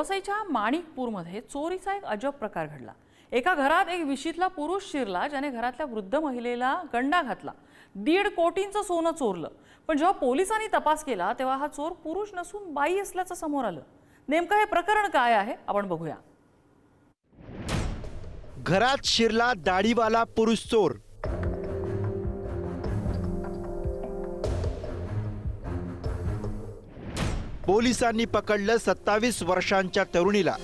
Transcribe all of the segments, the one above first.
वसईच्या माणिकपूरमध्ये चोरीचा एक अजब प्रकार घडला. एका घरात एक विशीतला पुरुष शिरला ज्याने घरातल्या वृद्ध महिलेला गंडा घातला. दीड कोटींचं सोनं चोरलं. पण जेव्हा पोलिसांनी तपास केला तेव्हा हा चोर पुरुष नसून बाई असल्याचं समोर आलं. नेमकं हे प्रकरण काय आहे? आपण बघूया. घरात शिरला दाढीवाला पुरुष चोर. पोलिसांनी पकडलं सत्तावीस वर्षांच्या तरुणीला.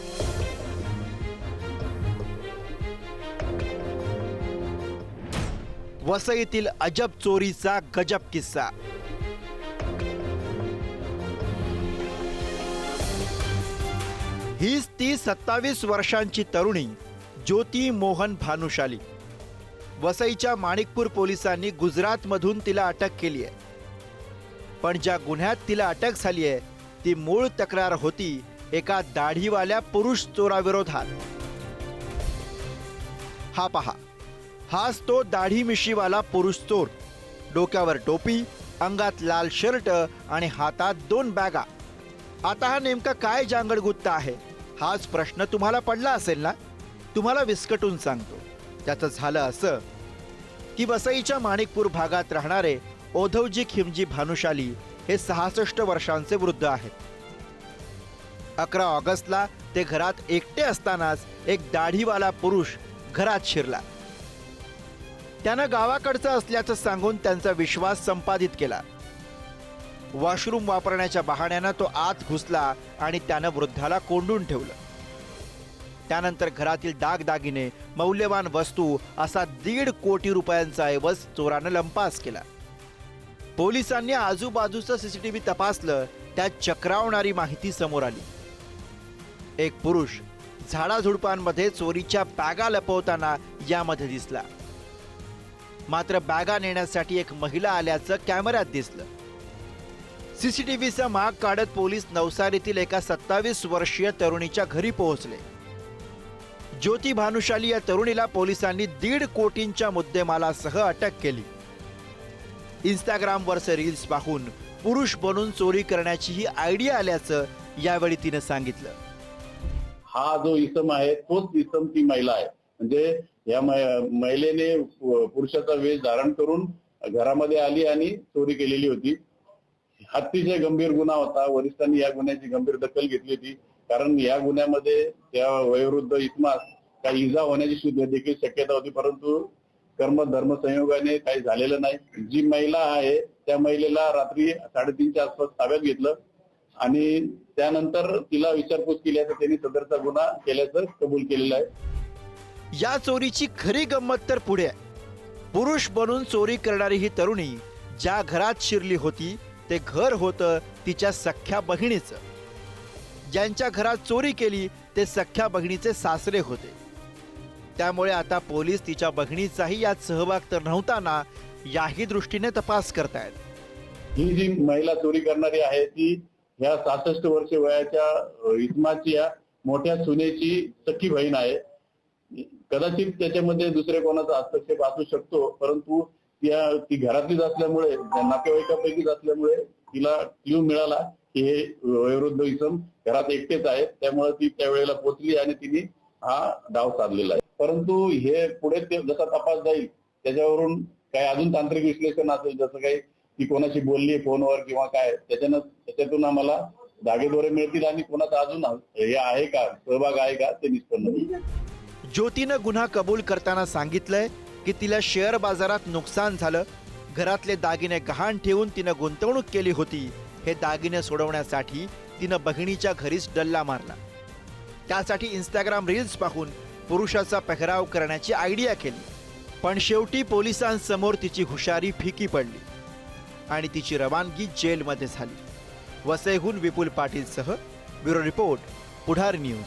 वसईतील अजब चोरीचा गजब किस्सा. हीच ती सत्तावीस वर्षांची तरुणी ज्योती मोहन भानुशाली. वसईच्या माणिकपूर पोलिसांनी गुजरातमधून तिला अटक केली आहे पण ज्या गुन्ह्यात तिला अटक झाली आहे ती मूळ तक्रार होती एका दाढीवाल्या पुरुष चोराविरोधात. हा पहा. हाच तो दाढी मिशीवाला पुरुष चोर. डोक्यावर टोपी अंगात लाल शर्ट आणि हातात दोन बॅगा. आता हा नेमका काय जांगड गुत्ता आहे? हाच प्रश्न तुम्हाला पडला असेल ना? तुम्हाला विस्कटून सांगतो. त्याचं झालं असं की वसईच्या माणिकपूर भागात राहणारे ओधवजी खिमजी भानुशाली हे सहासष्ट वर्षांचे वृद्ध आहेत. अकरा ऑगस्टला ते घरात एकटे असतानाच एक दाढीवाला पुरुष घरात शिरला. त्यानं गावाकडचं असल्याचं सांगून त्यांचा विश्वास संपादित केला. वॉशरूम वापरण्याच्या बहाण्यानं तो आत घुसला आणि त्यानं वृद्धाला कोंडून ठेवलं. त्यानंतर घरातील दागदागिने मौल्यवान वस्तू असा दीड कोटी रुपयांचा ऐवज चोरानं लंपास केला. पोलिसांनी आजूबाजूचं सीसीटीव्ही तपासलं त्यात चक्रावणारी माहिती समोर आली. एक पुरुष झाडाझुडपांमध्ये चोरीच्या बॅगा लपवताना यामध्ये दिसला. मात्र बॅगा नेण्यासाठी एक महिला आल्याचं कॅमेऱ्यात दिसलं. सीसीटीव्हीचा माग काढत पोलीस नवसारीतील एका सत्तावीस वर्षीय तरुणीच्या घरी पोहोचले. ज्योती भानुशाली या तरुणीला पोलिसांनी दीड कोटींच्या मुद्देमालासह अटक केली. इंस्टाग्रामवरचे रील्स पाहून पुरुष बनून चोरी करण्याची ही आयडिया आल्याचं यावेळी तिनं सांगितलं. हा जो इसम आहे तोच इसम ती महिला आहे. म्हणजे या महिलेने पुरुषाचा वेश धारण करून घरामध्ये आली आणि चोरी केलेली होती. अतिशय गंभीर गुन्हा होता. वरिष्ठांनी या गुन्ह्याची गंभीर दखल घेतली होती. कारण या गुन्ह्यामध्ये त्या वयोवृद्ध इसमास काही इजा होण्याची सुद्धा देखील शक्यता होती. परंतु कर्म धर्म संयोगाने काही झालेलं नाही. जी महिला आहे त्या महिलेला रात्री साडेतीनच्या आसपास ताब्यात घेतलं आणि त्यानंतर तिला विचारपूस केल्याचं त्यांनी सदरचा गुन्हा केल्याचं कबूल केलेलं आहे. या चोरीची खरी गंमत तर पुढे आहे. पुरुष बनून चोरी करणारी ही तरुणी ज्या घरात शिरली होती ते घर होतं तिच्या सख्ख्या बहिणीचं. ज्यांच्या घरात चोरी केली ते सख्ख्या बहिणीचे सासरे होते. त्यामुळे आता पोलीस तिच्या बहिणीचाही यात सहभाग तर नव्हता ना याही दृष्टीने तपास करतायत. ही जी महिला चोरी करणारी आहे ती या सहासष्ट वर्ष वयाच्या इस्माची या मोठ्या सुनेची सखी बहीण आहे. कदाचित त्याच्यामध्ये दुसरे कोणाचा हस्तक्षेप असू शकतो परंतु त्या ती घरातलीच असल्यामुळे नातेवाईकापैकीच असल्यामुळे तिला क्ल्यू मिळाला की हे वयोवृद्ध इसम घरात एकटेच आहेत त्यामुळे ती त्यावेळेला पोचली आणि तिने हा डाव साधलेला आहे. परंतु हे पुढे ते जसा तपास जाईल त्याच्यावरून काही अजून तांत्रिक विश्लेषण असेल जसं काही ती कोणाशी बोलली फोनवर किंवा काय त्याच्यानं त्याच्यातून आम्हाला धागेदोरे मिळतील आणि कोणाचा अजून हे आहे का सहभाग आहे का ते निष्पन्न होईल. ज्योतीनं गुन्हा कबूल करताना सांगितलंय की तिला शेअर बाजारात नुकसान झालं. घरातले दागिने गहाण ठेवून तिनं गुंतवणूक केली होती. हे दागिने सोडवण्यासाठी तिनं बहिणीच्या घरीच डल्ला मारला. त्यासाठी इंस्टाग्राम रील्स पाहून पुरुषाचा पेहराव करण्याची आयडिया केली. पण शेवटी पोलिसांसमोर तिची हुशारी फिकी पडली आणि तिची रवानगी जेलमध्ये झाली. वसईहून विपुल पाटीलसह ब्युरो रिपोर्ट पुढार न्यूज.